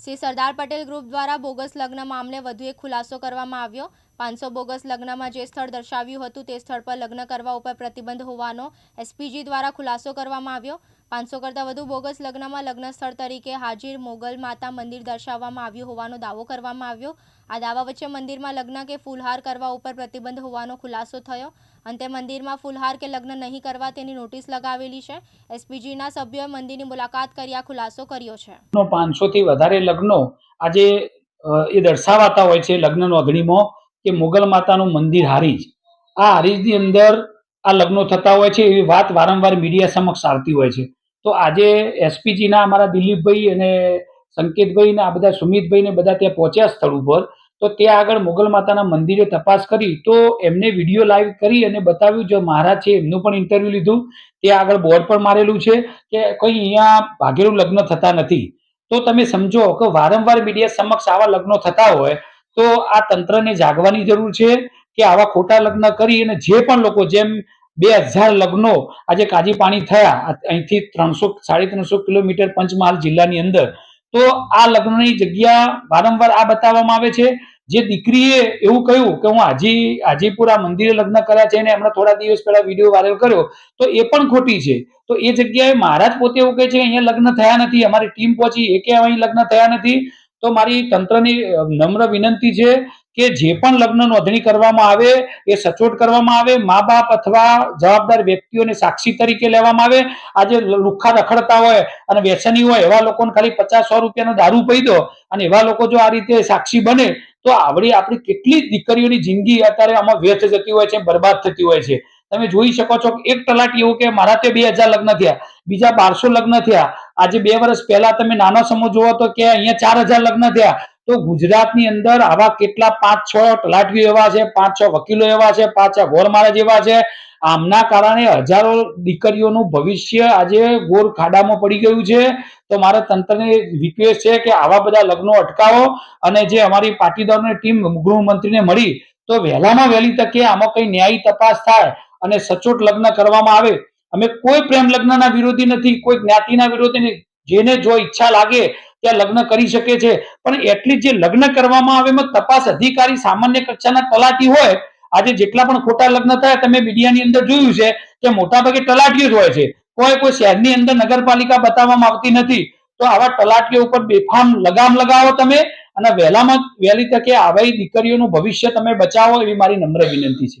Shri Sardar Patel group દ્વારા bogus લગ્ન મામલે વધુ એક ખુલાસો કરવામાં આવ્યો. પાંચસો બોગસ લગ્નમાં જે સ્થળ દર્શાવ્યું હતું તે સ્થળ પર લગ્ન કરવા ઉપર પ્રતિબંધ હોવાનો એસપીજી દ્વારા ખુલાસો કરવામાં આવ્યો. પાંચસો કરતાં વધુ બોગસ લગ્નમાં લગ્ન સ્થળ તરીકે હાજીર મોગલ માતા મંદિર દર્શાવવામાં આવ્યું હોવાનો દાવો કરવામાં આવ્યો. આ દાવા વચ્ચે મંદિરમાં લગ્ન કે ફૂલહાર કરવા ઉપર પ્રતિબંધ હોવાનો ખુલાસો થયો. અંતે મંદિરમાં ફૂલહાર કે લગ્ન નહીં કરવા તેની નોટિસ લગાવેલી છે. એસપીજીના સભ્યોએ મંદિરની મુલાકાત કરી આ ખુલાસો કર્યો છે. પાંચસોથી વધારે લગ્નો આજે એ દર્શાવાતા હોય છે લગ્ન નોંધણીમાં. કે મોગલ માતાનું મંદિર હારીજ આ હારીજની અંદર આ લગ્નો થતા હોય છે એવી વાત વારંવાર મીડિયા સમક્ષ આવતી હોય છે. તો આજે એસપીજીના અમારા દિલીપભાઈ અને સંકેતભાઈ ને આ બધા સુમિતભાઈ ને બધા ત્યાં પહોંચ્યા સ્થળ ઉપર. તો ત્યાં આગળ મોગલ માતાના મંદિરે તપાસ કરી તો એમને વીડિયો લાઈવ કરી અને બતાવ્યું જો મહારાજ છે એમનું પણ ઇન્ટરવ્યુ લીધું. ત્યાં આગળ બોર્ડ પણ મારેલું છે કે કોઈ અહીંયા ભાગેલું લગ્ન થતા નથી. તો તમે સમજો કે વારંવાર મીડિયા સમક્ષ આવા લગ્નો થતા હોય તો આ તંત્રને જાગવાની જરૂર છે કે આવા ખોટા લગ્ન કરી અને જે પણ લોકો જેમ બે હજાર લગ્નો આજે કાજી પાણી થયા, અહીંથી ત્રણસો, સાડી ત્રણસો કિલોમીટર પંચમહાલ જિલ્લાની અંદર, તો આ લગ્નની જગ્યા વારંવાર આ બતાવવામાં આવે છે. જે દીકરીએ એવું કહ્યું કે હું હાજી હાજીપુરા મંદિરે લગ્ન કર્યા છે અને હમણાં થોડા દિવસ પહેલા વીડિયો વાયરલ કર્યો, તો એ પણ ખોટી છે. તો એ જગ્યાએ મહારાજ પોતે એવું કહે છે અહીંયા લગ્ન થયા નથી, અમારી ટીમ પહોંચી એ કે અહીં લગ્ન થયા નથી. તો મારી તંત્રની નમ્ર વિનંતી છે કે જે પણ લગ્ન નોંધણી કરવામાં આવે, એ સચોટ કરવામાં આવે મા બાપ અથવા જવાબદાર વ્યક્તિઓને સાક્ષી તરીકે લેવામાં આવે. આજે લુખ્ખા રખડતા હોય અને વ્યસની હોય, એવા લોકોને ખાલી પચાસ સો રૂપિયાનો દારૂ પી દો અને એવા લોકો જો આ રીતે સાક્ષી બને, તો આવડી આપણી કેટલી દીકરીઓની જિંદગી અત્યારે આમાં વ્યર્થ જતી હોય છે, બરબાદ થતી હોય છે. તમે જોઈ શકો છો કે એક તલાટી એવું કે મારા તે બે હજાર લગ્ન થયા, બીજા બારસો લગ્ન થયા આજે બે વર્ષ પહેલા તમે નાનો સમૂહ જુઓ તો કે અહીંયા ચાર હજાર લગ્ન થયા. તો ગુજરાતની અંદર આવા કેટલા પાંચ, છ તલાટીઓ એવા છે, પાંચ, છ વકીલો એવા છે, પાંચ, છ ઘોર મહારાજ એવા છે. આમના કારણે હજારો દીકરીઓનું ભવિષ્ય આજે ગોર ખાડામાં પડી ગયું છે. તો મારા તંત્રને રિક્વેસ્ટ છે કે આવા બધા લગ્નો અટકાવો અને જે અમારી પાટીદારોની ટીમ ગૃહમંત્રીને મળી, તો વહેલામાં વહેલી તકે આમાં કઈ ન્યાયી તપાસ થાય અને સચોટ લગ્ન કરવામાં આવે. અમે કોઈ પ્રેમ લગ્નના વિરોધી નથી, કોઈ જ્ઞાતિના વિરોધી નથી. જેને જો ઈચ્છા લાગે ત્યાં લગ્ન કરી શકે છે, પણ એટલી જે લગ્ન કરવામાં આવે એમાં તપાસ અધિકારી સામાન્ય કક્ષાના તલાટી હોય, આજે જેટલા પણ ખોટા લગ્ન થયા, તમે મીડિયાની અંદર જોયું છે કે મોટાભાગે તલાટીઓ જ હોય છે. કોઈ કોઈ શહેરની અંદર નગરપાલિકા બતાવવામાં આવતી નથી. તો આવા તલાટીઓ ઉપર બેફામ લગામ લગાવો તમે અને વહેલામાં વહેલી તકે આવી દીકરીઓનું ભવિષ્ય તમે બચાવો એવી મારી નમ્ર વિનંતી છે.